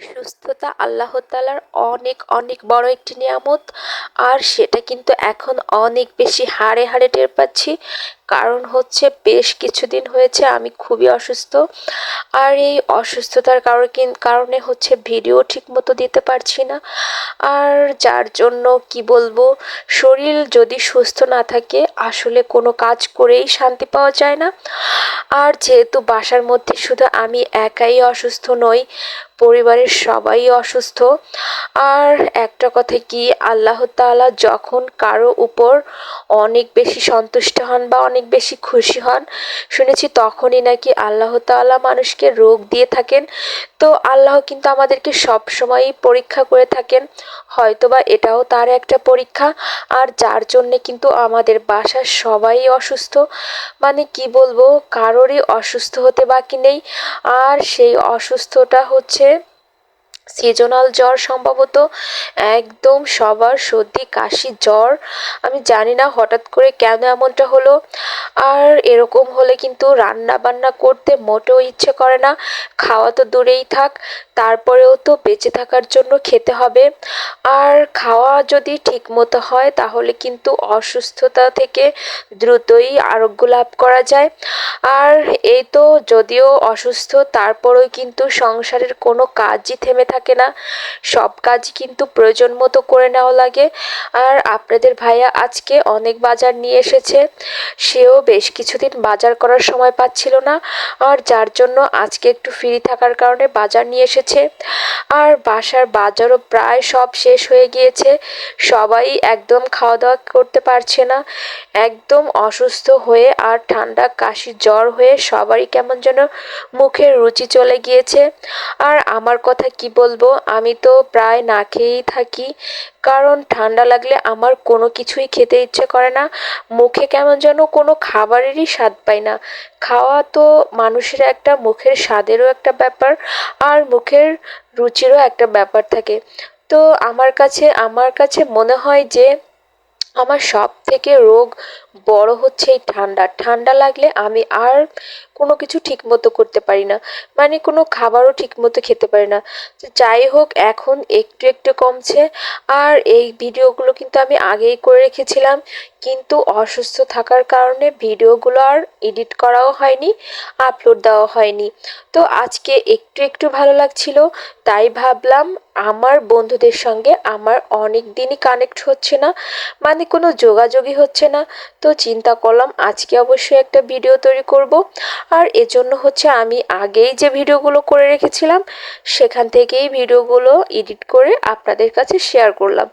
সুস্থতা আল্লাহ তালার অনেক অনেক বড় একটি নিয়ামত। আর সেটা কিন্তু এখন অনেক বেশি হাড়ে হাড়ে টের পাচ্ছি। কারণ হচ্ছে বেশ কিছুদিন হয়েছে আমি খুবই অসুস্থ। আর এই অসুস্থতার কারণে কারণে হচ্ছে ভিডিও ঠিক মতো দিতে পারছি না। আর যার জন্য কি বলব, শরীর যদি সুস্থ না থাকে আসলে কোনো কাজ করেই শান্তি পাওয়া যায় না। আর যেহেতু বাসার মধ্যে শুধু আমি একাই অসুস্থ নই, পরিবারের সবাই অসুস্থ। আর একটা কথা কি, আল্লাহ তাআলা যখন কারও উপর অনেক বেশি সন্তুষ্ট হন বা অনেক বেশি খুশি হন। শুনেছি তখনই নাকি আল্লাহ তাআলা মানুষকে রোগ দিয়ে থাকেন। তো আল্লাহ কিন্তু আমাদেরকে সব সময়ই পরীক্ষা করে থাকেন। হয়তোবা এটাও তার একটা পরীক্ষা। আর যার জন্যে কিন্তু আমাদের বাসার সবাই অসুস্থ। মানে কি বলব, কারোরই অসুস্থ হতে বাকি নেই। আর সেই অসুস্থটা হচ্ছে সিজনাল জ্বর সম্ভবত একদম সবার সর্দি, কাশি, জ্বর। আমি জানি না হঠাৎ করে কেন এমনটা হলো। আর এরকম হলে কিন্তু রান্না বান্না করতে মোটেও ইচ্ছে করে না। খাওয়া তো দূরেই থাক, তারপরেও তো বেঁচে থাকার জন্য খেতে হবে। আর খাওয়া যদি ঠিক মতো হয়, তাহলে কিন্তু অসুস্থতা থেকে দ্রুতই আরোগ্য লাভ করা যায়। আর এই তো যদিও অসুস্থ, তারপরেও কিন্তু সংসারের কোনো কাজই থেমে থাকে না। সব কাজ কিন্তু প্রয়োজন মতো করে নেওয়া লাগে। আর আপনাদের ভাইয়া আজকে অনেক বাজার নিয়ে এসেছে। সেও বেশ কিছুদিন বাজার করার সময় পাচ্ছিল না। আর যার জন্য আজকে একটু ফ্রি থাকার কারণে বাজার নিয়ে এসেছে। আর বাসার বাজারও প্রায় সব শেষ হয়ে গিয়েছে। সবাই একদম খাওয়া দাওয়া করতে পারছে না। একদম অসুস্থ হয়ে আর ঠান্ডা কাশি জ্বর হয়ে সবারই কেমন যেন মুখের রুচি চলে গিয়েছে। আর আমার কথা কি বলব, আমি তো প্রায় না খেয়েই থাকি। কারণ ঠান্ডা লাগলে আমার কোনো কিছুই খেতে ইচ্ছে করে না। মুখে কেমন যেন কোনো খাবারেরই স্বাদ পাই না। খাওয়া তো মানুষের একটা মুখের স্বাদেরও একটা ব্যাপার, আর মুখের রুচিরও একটা ব্যাপার থাকে। তো আমার কাছে আমার কাছে মনে হয় যে, আমার সব থেকে রোগ বড় হচ্ছে এই ঠান্ডা। ঠান্ডা লাগলে আমি আর কোনো কিছু ঠিক মতো করতে পারি না। মানে কোনো খাবারও ঠিক মতো খেতে পারি না। যাই হোক, এখন একটু একটু কমছে। আর এই ভিডিওগুলো কিন্তু আমি আগেই করে রেখেছিলাম। কিন্তু অসুস্থ থাকার কারণে ভিডিওগুলো আর এডিট করাও হয়নি, আপলোড দেওয়া হয়নি। তো আজকে একটু একটু ভালো লাগছিল, তাই ভাবলাম আমার বন্ধুদের সঙ্গে আমার অনেক দিনই কানেক্ট হচ্ছে না মানে কোনো যোগাযোগই হচ্ছে না। তো চিন্তা করলাম আজকে অবশ্যই একটা ভিডিও তৈরি করব। আর এজন্য হচ্ছে আমি আগেই যে ভিডিওগুলো করে রেখেছিলাম, সেখান থেকেই ভিডিওগুলো এডিট করে আপনাদের কাছে শেয়ার করলাম।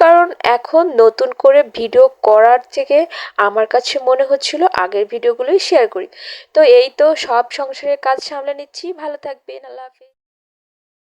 কারণ এখন নতুন করে ভিডিও করার থেকে আমার কাছে মনে হচ্ছিল আগের ভিডিওগুলোই শেয়ার করি। তো এই তো সব সংসারের কাজ সামলে নিচ্ছি। ভালো থাকবেন। আল্লাহ হাফিজ।